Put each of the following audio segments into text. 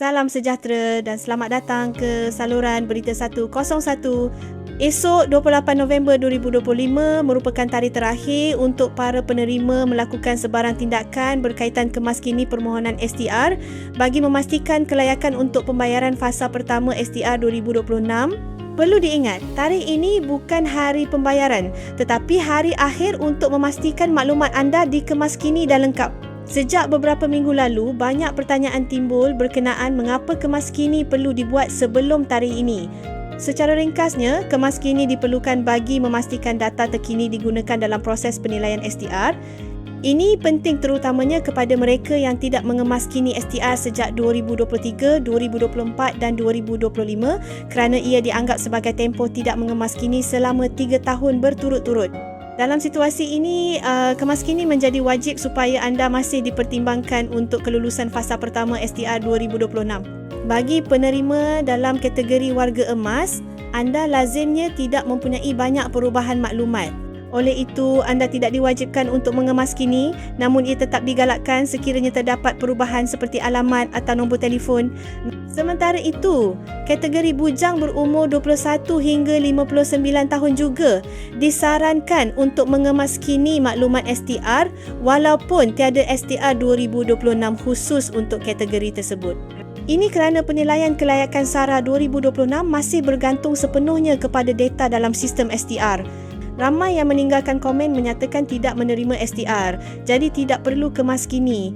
Salam sejahtera dan selamat datang ke saluran Berita 101. Esok 28 November 2025 merupakan tarikh terakhir untuk para penerima melakukan sebarang tindakan berkaitan kemaskini permohonan STR bagi memastikan kelayakan untuk pembayaran fasa pertama STR 2026. Perlu diingat, tarikh ini bukan hari pembayaran tetapi hari akhir untuk memastikan maklumat anda dikemaskini dan lengkap. Sejak beberapa minggu lalu, banyak pertanyaan timbul berkenaan mengapa kemas kini perlu dibuat sebelum tarikh ini. Secara ringkasnya, kemas kini diperlukan bagi memastikan data terkini digunakan dalam proses penilaian STR. Ini penting terutamanya kepada mereka yang tidak mengemas kini STR sejak 2023, 2024 dan 2025 kerana ia dianggap sebagai tempoh tidak mengemas kini selama 3 tahun berturut-turut. Dalam situasi ini, uh, kemaskini menjadi wajib supaya anda masih dipertimbangkan untuk kelulusan fasa pertama STR 2026. Bagi penerima dalam kategori warga emas, anda lazimnya tidak mempunyai banyak perubahan maklumat. Oleh itu, anda tidak diwajibkan untuk mengemas kini namun ia tetap digalakkan sekiranya terdapat perubahan seperti alamat atau nombor telefon. Sementara itu, kategori bujang berumur 21 hingga 59 tahun juga disarankan untuk mengemas kini maklumat STR walaupun tiada STR 2026 khusus untuk kategori tersebut. Ini kerana penilaian kelayakan SARA 2026 masih bergantung sepenuhnya kepada data dalam sistem STR. Ramai yang meninggalkan komen menyatakan tidak menerima STR, jadi tidak perlu kemas kini.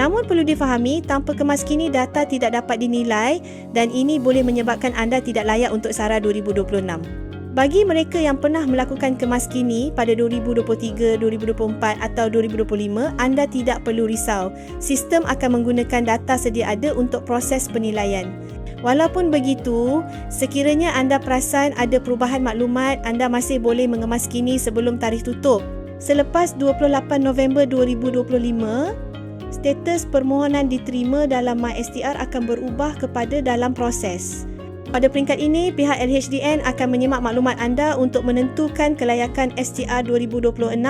Namun perlu difahami, tanpa kemas kini data tidak dapat dinilai dan ini boleh menyebabkan anda tidak layak untuk SARA 2026. Bagi mereka yang pernah melakukan kemas kini pada 2023, 2024 atau 2025, anda tidak perlu risau. Sistem akan menggunakan data sedia ada untuk proses penilaian. Walaupun begitu, sekiranya anda perasan ada perubahan maklumat, anda masih boleh mengemas kini sebelum tarikh tutup. Selepas 28 November 2025, status permohonan diterima dalam MySTR akan berubah kepada dalam proses. Pada peringkat ini, pihak LHDN akan menyimak maklumat anda untuk menentukan kelayakan STR 2026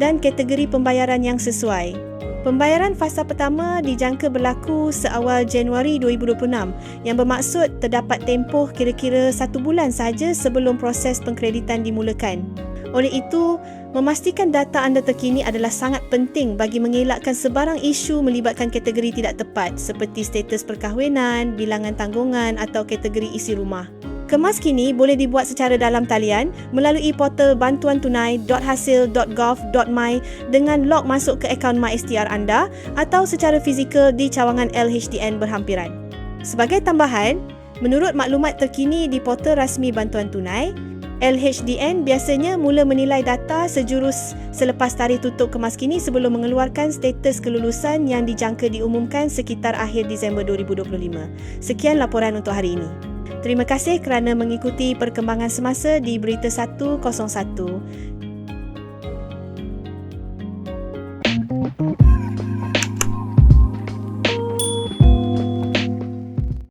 dan kategori pembayaran yang sesuai. Pembayaran fasa pertama dijangka berlaku seawal Januari 2026 yang bermaksud terdapat tempoh kira-kira satu bulan sahaja sebelum proses pengkreditan dimulakan. Oleh itu, memastikan data anda terkini adalah sangat penting bagi mengelakkan sebarang isu melibatkan kategori tidak tepat seperti status perkahwinan, bilangan tanggungan atau kategori isi rumah. Kemas kini boleh dibuat secara dalam talian melalui portal bantuantunai.hasil.gov.my dengan log masuk ke akaun MySTR anda atau secara fizikal di cawangan LHDN berhampiran. Sebagai tambahan, menurut maklumat terkini di portal rasmi Bantuan Tunai, LHDN biasanya mula menilai data sejurus selepas tarikh tutup kemas kini sebelum mengeluarkan status kelulusan yang dijangka diumumkan sekitar akhir Disember 2025. Sekian laporan untuk hari ini. Terima kasih kerana mengikuti perkembangan semasa di Berita 101.